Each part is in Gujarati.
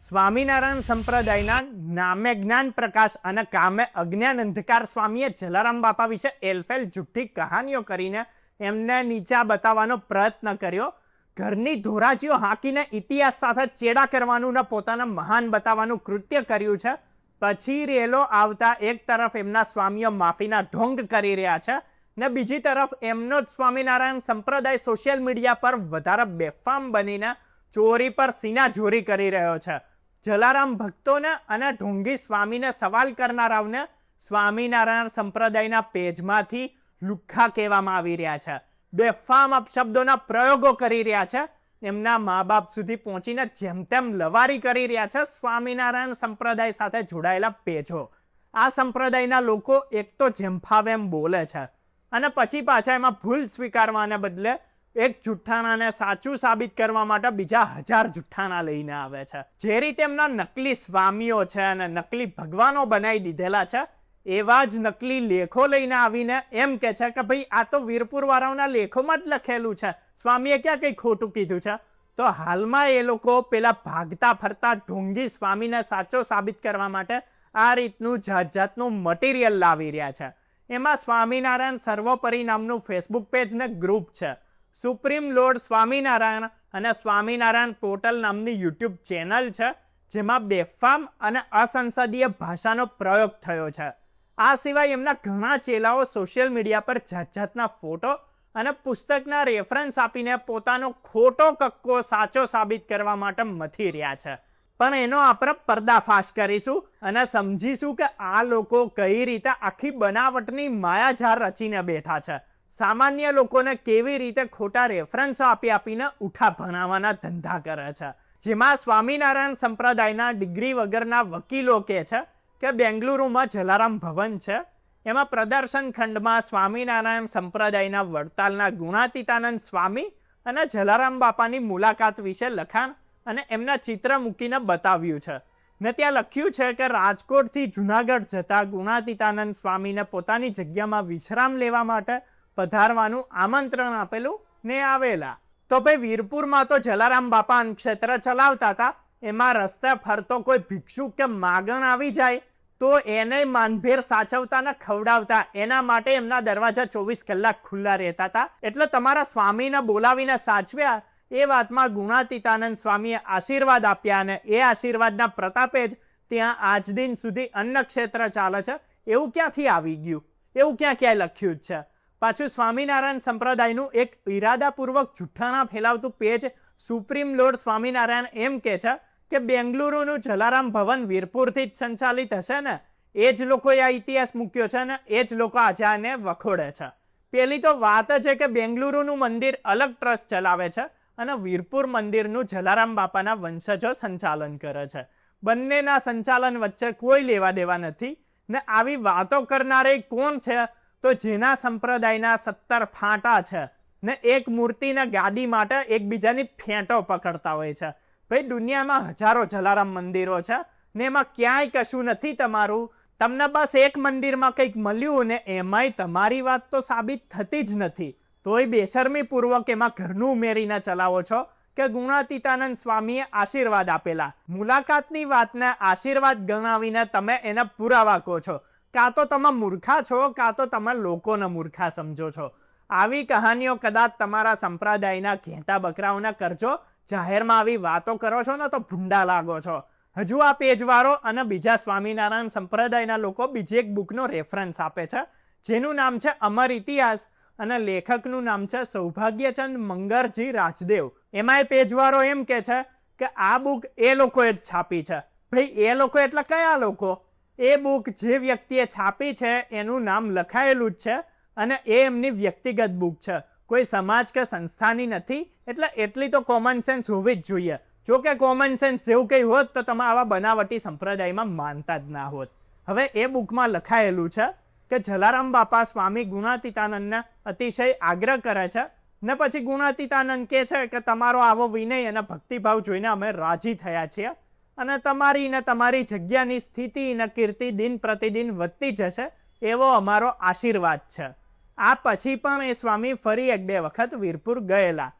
સ્વામિનારાયણ સંપ્રદાયના નામે જ્ઞાન પ્રકાશ અને કામે અજ્ઞાન અંધકાર સ્વામીએ જલારામ બાપા વિશે એલફેલ જુઠ્ઠી કહાનીઓ કરીને એમને નીચા બતાવવાનો પ્રયત્ન કર્યો. ઘરની ધોરાજીઓ હાંકીને ઇતિહાસ સાથે ચેડા કરવાનું ને પોતાના મહાન બતાવવાનું કૃત્ય કર્યું છે. પછી રેલો આવતા એક તરફ એમના સ્વામીઓ માફીના ઢોંગ કરી રહ્યા છે ને બીજી તરફ એમનો જ સ્વામિનારાયણ સંપ્રદાય સોશિયલ મીડિયા પર વધારે બેફામ બનીને ચોરી પર સીના ચોરી કરી રહ્યો છે. જલારામ ભક્તોને અને ઢોંગી સ્વામીને સવાલ કરનારાઓને સ્વામિનારાયણ સંપ્રદાયના પેજમાંથી લુખ્ખા કહેવામાં આવી રહ્યા છે. બેફામ અપશબ્દોના પ્રયોગો કરી રહ્યા છે. એમના મા બાપ સુધી પહોંચીને જેમ તેમ લવારી કરી રહ્યા છે સ્વામિનારાયણ સંપ્રદાય સાથે જોડાયેલા પેજો. આ સંપ્રદાયના લોકો એક તો જેમ ફાવે એમ બોલે છે. અને પછી પાછા એમાં ભૂલ સ્વીકારવાને બદલે એક જુઠ્ઠાણાને સાચું સાબિત કરવા માટે બીજા હજાર જુઠ્ઠાણા લઈને આવે છે. જે રીતે એમના નકલી સ્વામીઓ છે અને નકલી ભગવાનો બનાવી દીધેલા છે, એવા જ નકલી લેખો લઈને આવીને એમ કે છે કે ભાઈ, આ તો વીરપુરવાળાઓના લેખોમાં જ લખેલું છે. સ્વામીએ ક્યાં કંઈ ખોટું કીધું છે? તો હાલમાં એ લોકો પેલા ભાગતા ફરતા ઢોંગી સ્વામીને સાચો સાબિત કરવા માટે આ રીતનું જાત જાતનું મટીરિયલ લાવી રહ્યા છે. એમાં સ્વામિનારાયણ સર્વોપરી નામનું ફેસબુક પેજ ને ગ્રુપ છે. સુપ્રીમ લોર્ડ સ્વામિનારાયણ અને સ્વામિનારાયણ પોર્ટલ નામની યુટ્યુબ ચેનલ છે, જેમાં બેફામ અને અસંસદીય ભાષાનો પ્રયોગ થયો છે. આ સિવાય એમના ઘણા ચેલાઓ સોશિયલ મીડિયા પર જાત જાતના ફોટો અને પુસ્તકના રેફરન્સ આપીને પોતાનો ખોટો કક્કો સાચો સાબિત કરવા માટે મથી રહ્યા છે. પણ એનો આપણે પર્દાફાશ કરીશું અને સમજીશું કે આ લોકો કઈ રીતે આખી બનાવટની માયાજાર રચીને બેઠા છે. સામાન્ય લોકોને કેવી રીતે ખોટા રેફરન્સો આપી આપીને ઉઠા ભણાવવાના ધંધા કરે છે? જેમાં સ્વામિનારાયણ સંપ્રદાયના ડિગ્રી વગરના વકીલો કહે છે કે બેંગલુરુમાં જલારામ ભવન છે. એમાં પ્રદર્શન ખંડમાં સ્વામિનારાયણ સંપ્રદાયના વડતાલના ગુણાતીતાનંદ સ્વામી અને જલારામ બાપાની મુલાકાત વિશે લખાણ અને એમના ચિત્ર મૂકીને બતાવ્યું છે. ને ત્યાં લખ્યું છે કે રાજકોટથી જુનાગઢ જતા ગુણાતીતાનંદ સ્વામીને પોતાની જગ્યામાં વિશ્રામ લેવા માટે પધારવાનું આમંત્રણ આપેલું ને આવેલા. તો ભાઈ વીરપુરમાં તો જલારામ બાપા ક્ષેત્ર ચલાવતા હતા. એમાં રસ્તે ફરતો કોઈ ભિક્ષુક કે માગણ આવી જાય, તો એને માનભેર સાચવતા ને ખવડાવતા. એના માટે એમના દરવાજા ચોવીસ કલાક ખુલ્લા રહેતા હતા. એટલે તમારા સ્વામીને બોલાવીને સાચવ્યા. એ વાતમાં ગુણાતીતાનંદ સ્વામીએ આશીર્વાદ આપ્યા અને એ આશીર્વાદના પ્રતાપે જ ત્યાં આજ દિન સુધી અન્ન ક્ષેત્ર ચાલે છે. એવું ક્યાંથી આવી ગયું? એવું ક્યાં ક્યાંય લખ્યું જ છે? પાછું સ્વામિનારાયણ સંપ્રદાયનું એક ઈરાદાપૂર્વક જુઠ્ઠાણા ફેલાવતું પેજ સુપ્રીમ લોર્ડ સ્વામિનારાયણ એમ કહે છે કે બેંગલુરુનું જલારામ ભવન વીરપુરથી જ સંચાલિત હશે ને, એ જ લોકોએ આ ઇતિહાસ મૂક્યો છે ને, એ જ લોકો આજે આને વખોડે છે. પહેલી તો વાત છે કે બેંગલુરુનું મંદિર અલગ ટ્રસ્ટ ચલાવે છે અને વીરપુર મંદિરનું જલારામ બાપાના વંશજો સંચાલન કરે છે. બંનેના સંચાલન વચ્ચે કોઈ લેવા દેવા નથી ને, આવી વાતો કરનારે કોણ છે? તો જેના સંપ્રદાયના સત્તર ફાંટા છે ને એક મૂર્તિના ગાદી માટે એકબીજાની ફેંટો પકડતા હોય છે. ભાઈ, દુનિયામાં હજારો જલારામ મંદિરો છે ને એમાં ક્યાંય કશું નથી તમારું. તમને બસ એક મંદિરમાં કંઈક મળ્યું ને એમાંય તમારી વાત તો સાબિત થતી જ નથી. તોય બેશરમીપૂર્વક એમાં ઘરનું ઉમેરીને ચલાવો છો કે ગુણાતીતાનંદ સ્વામીએ આશીર્વાદ આપેલા. મુલાકાતની વાતને આશીર્વાદ ગણાવીને તમે એને પુરાવા કહો છો. કાં તો તમે મૂર્ખા છો, કાં તો તમે લોકોને મૂર્ખા સમજો છો. આવી કહાનીઓ કદાચ તમારા સંપ્રદાયના ઘેટા બકરાઓને કરજો, જાહેરમાં આવી વાતો કરો છો ને તો ભૂંડા લાગો છો. હજુ આ પેજવાળો અને બીજા સ્વામિનારાયણ સંપ્રદાયના લોકો બીજી એક બુકનો રેફરન્સ આપે છે. જેનું નામ છે અમર ઇતિહાસ અને લેખકનું નામ છે સૌભાગ્યચંદ મંગરજી રાજદેવ. એમાં એ પેજવાળો એમ કે છે કે આ બુક એ લોકોએ જ છાપી છે. ભાઈ એ લોકો એટલે કયા લોકો? એ બુક જે વ્યક્તિએ છાપી છે એનું નામ લખાયેલું જ છે અને એ એમની વ્યક્તિગત બુક છે. કોઈ સમાજ કે સંસ્થાની નથી, એટલે એટલી તો કોમન સેન્સ હોવી જ જોઈએ. જો કે કોમન સેન્સ જેવું કંઈ હોત તો તમે આવા બનાવટી સંપ્રદાયમાં માનતા જ ના હોત. હવે એ બુકમાં લખાયેલું છે કે જલારામ બાપા સ્વામી ગુણાતીતાનંદને અતિશય આગ્રહ કરે છે ને પછી ગુણાતીતાનંદ કહે છે કે તમારો આવો વિનય અને ભક્તિભાવ જોઈને અમે રાજી થયા છીએ. અને તમારી ને તમારી જગ્યાની સ્થિતિ ને કીર્તિ દિન પ્રતિદિન વધતી જશે, એવો અમારો આશીર્વાદ છે. આ પછી પણ એ સ્વામી ફરી એક બે વખત વીરપુર ગયેલા.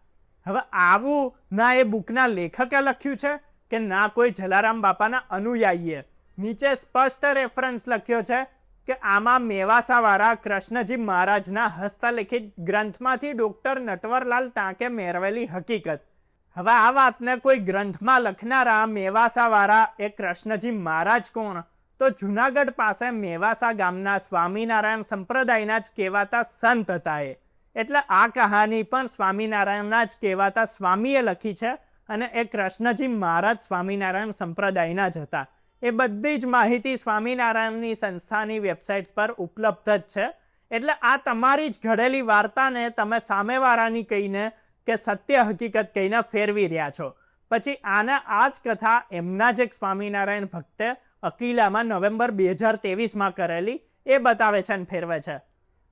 હવે આવું ના એ બુકના લેખકે લખ્યું છે કે ના કોઈ જલારામ બાપાના અનુયાયીએ? નીચે સ્પષ્ટ રેફરન્સ લખ્યો છે કે આમાં મેવાસાવાળા કૃષ્ણજી મહારાજના હસ્તલિખિત ગ્રંથમાંથી ડૉક્ટર નટવરલાલ ટાંકે મેળવેલી હકીકત. હવે આ વાતને કોઈ ગ્રંથમાં લખનારા મેવાસાવાળા એ કૃષ્ણજી મહારાજ કોણ? તો જુનાગઢ પાસે મેવાસા ગામના સ્વામિનારાયણ સંપ્રદાયના જ કહેવાતા સંત હતા એ. એટલે આ કહાની પણ સ્વામિનારાયણના જ કહેવાતા સ્વામીએ લખી છે અને એ કૃષ્ણજી મહારાજ સ્વામિનારાયણ સંપ્રદાયના જ હતા. એ બધી જ માહિતી સ્વામિનારાયણની સંસ્થાની વેબસાઇટ્સ પર ઉપલબ્ધ જ છે. એટલે આ તમારી જ ઘડેલી વાર્તાને તમે સામેવાળાની કહીને કે સત્ય હકીકત કહીને ફેરવી રહ્યા છો. પછી આના આ જ કથા એમના જ એક સ્વામિનારાયણ ભક્તે અકીલામાં નવેમ્બર બે હજાર તેવીસમાં કરેલી, એ બતાવે છે અને ફેરવે છે.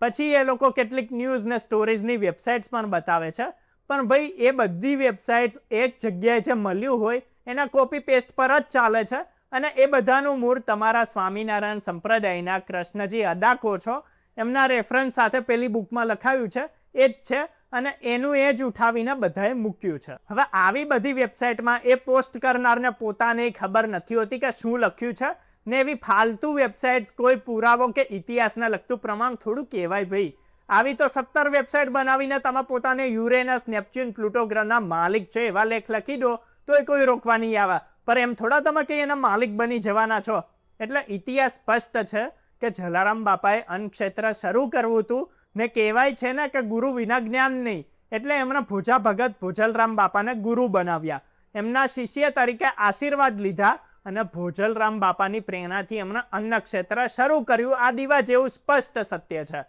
પછી એ લોકો કેટલીક ન્યૂઝ ને સ્ટોરીઝની વેબસાઇટ્સ પણ બતાવે છે. પણ ભાઈ, એ બધી વેબસાઇટ્સ એક જગ્યાએ જે મળ્યું હોય, એના કોપી પેસ્ટ પર જ ચાલે છે અને એ બધાનું મૂળ તમારા સ્વામિનારાયણ સંપ્રદાયના કૃષ્ણજી અદાકો છો. એમના રેફરન્સ સાથે પેલી બુકમાં લખાયું છે, એ જ છે. અને એનું એ જ ઉઠાવીને બધાએ મૂક્યું છે. હવે આવી બધી વેબસાઇટમાં એ પોસ્ટ કરનારને પોતાને ખબર નથી હોતી કે શું લખ્યું છે ને એવી ફાલતુ વેબસાઇટ્સ કોઈ પુરાવો કે ઇતિહાસને લગતું પ્રમાણ થોડું કહેવાય ભાઈ. આવી તો સત્તર વેબસાઇટ બનાવીને તમે પોતાને યુરેનસ, નેપચ્યુન, પ્લુટો ગ્રહના માલિક છે એવા લેખ લખી દો તો એ કોઈ રોકવા નહીં આવે. પર એમ થોડા તમે કે એના માલિક બની જવાના છો. એટલે ઇતિહાસ સ્પષ્ટ છે કે જલારામ બાપાએ અન્નક્ષેત્ર શરૂ કરવું હતું ને કહેવાય છે ને કે ગુરુ વિના જ્ઞાન નહીં. એટલે એમણે ભોજા ભગત ભોજલરામ બાપાને ગુરુ બનાવ્યા. એમના શિષ્ય તરીકે આશીર્વાદ લીધા અને ભોજલરામ બાપાની પ્રેરણાથી એમણે અન્નક્ષેત્ર શરૂ કર્યું. આ દીવા જેવું સ્પષ્ટ સત્ય છે.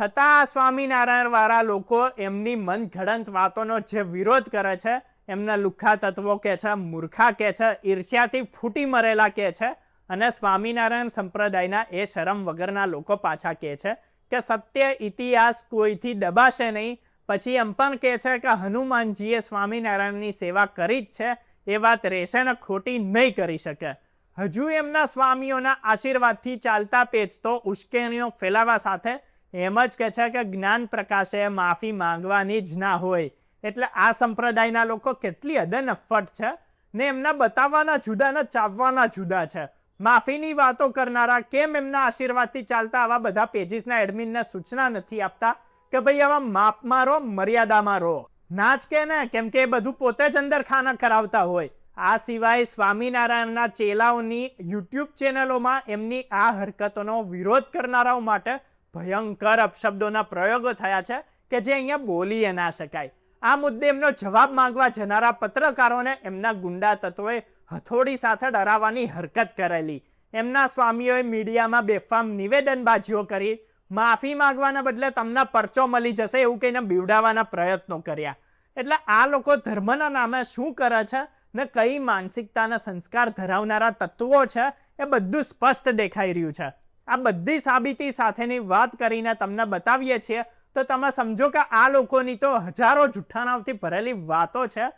છતાં આ સ્વામિનારાયણવાળા લોકો એમની મનઘડંત વાતોનો જે વિરોધ કરે છે, એમના લુખ્ખા તત્વો કે છે, મૂર્ખા કે છે, ઈર્ષ્યાથી ફૂટી મરેલા કે છે અને સ્વામિનારાયણ સંપ્રદાયના એ શરમ વગરના લોકો પાછા કહે છે કે સત્ય ઇતિહાસ કોઈથી દબાશે નહીં. પછી એમ પણ કહે છે કે હનુમાનજીએ સ્વામિનારાયણની સેવા કરી જ છે. એ વાત રહેશે ને ખોટી નહીં કરી શકે. હજુ એમના સ્વામીઓના આશીર્વાદથી ચાલતા પેજ તો ઉશ્કેરણીઓ ફેલાવા સાથે એમ જ કહે છે કે જ્ઞાન પ્રકાશે, માફી માંગવાની જ ના હોય. એટલે આ સંપ્રદાયના લોકો કેટલી હદે નફટ છે ને એમના બતાવવાના જુદા ને ચાવવાના જુદા છે. માફીની વાતો કરનારા કેમ એમના આશીર્વાદથી ચાલતા આવા બધા પેજીસના એડમિનને સૂચના નથી આપતા કે ભાઈ આવા માપમાં રહો મર્યાદામાં રહો. ના જ કે ને, કેમ કે એ બધું પોતે જ અંદર ખાના કરાવતા હોય. આ સિવાય સ્વામિનારાયણના ચેલાઓની યુટ્યુબ ચેનલોમાં એમની આ હરકતોનો વિરોધ કરનારાઓ માટે ભયંકર અપશબ્દોના પ્રયોગો થયા છે કે જે અહીંયા બોલીએ ના શકાય. આ મુદ્દે એમનો જવાબ માંગવા જનારા પત્રકારોને એમના ગુંડા તત્વોએ હથોડી સાથે ડરાવવાની હરકત કરેલી. એમના સ્વામીઓએ મીડિયામાં બેફામ નિવેદનબાજીઓ કરી, માફી માંગવાના બદલે તમને પરચો મળી જશે એવું કહીને બીવડાવવાના પ્રયત્નો કર્યા. એટલે આ લોકો ધર્મના નામે શું કરે છે ને કઈ માનસિકતાના સંસ્કાર ધરાવનારા તત્વો છે એ બધું સ્પષ્ટ દેખાઈ રહ્યું છે. આ બધી સાબિતી સાથેની વાત કરીને તમને બતાવીએ છીએ તો તમે સમજો કે આ લોકોની તો હજારો જુઠ્ઠાણાઓથી ભરેલી વાતો છે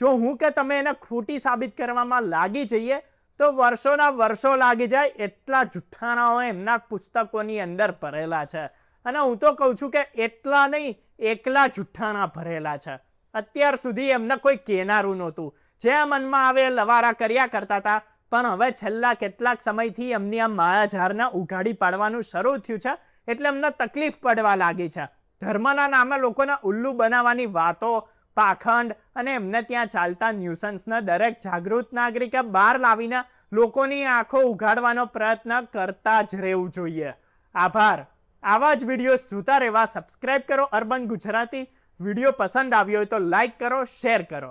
જો હું કે તમે એને ખોટી સાબિત કરવામાં લાગી જઈએ, તો વર્ષોના વર્ષો લાગી જાય એટલા જુઠ્ઠાણાઓ એમના પુસ્તકોની અંદર ભરેલા છે. અને હું તો કહું છું કે એટલા નહીં, એકલા જુઠ્ઠાણા ભરેલા છે. અત્યાર સુધી એમને કોઈ કહેનારું નહોતું. જે મનમાં આવે લવારા કર્યા કરતા હતા, પણ હવે છેલ્લા કેટલાક સમયથી એમની આ માયાઝારને ઉઘાડી પાડવાનું શરૂ થયું છે, એટલે એમને તકલીફ પડવા લાગી છે. ધર્મના નામે લોકોને ઉલ્લુ બનાવવાની વાતો પાખંડ અને એમને ત્યાં ચાલતા ન્યુસન્સને દરેક જાગૃત નાગરિકે બહાર લાવીને લોકોની આંખો ઉઘાડવાનો પ્રયત્ન કરતા જ રહેવું જોઈએ. આભાર. આવા જ વિડીયોઝ જોતા રહેવા સબસ્ક્રાઈબ કરો અર્બન ગુજરાતી. વીડિયો પસંદ આવ્યો હોય તો લાઈક કરો, શેર કરો.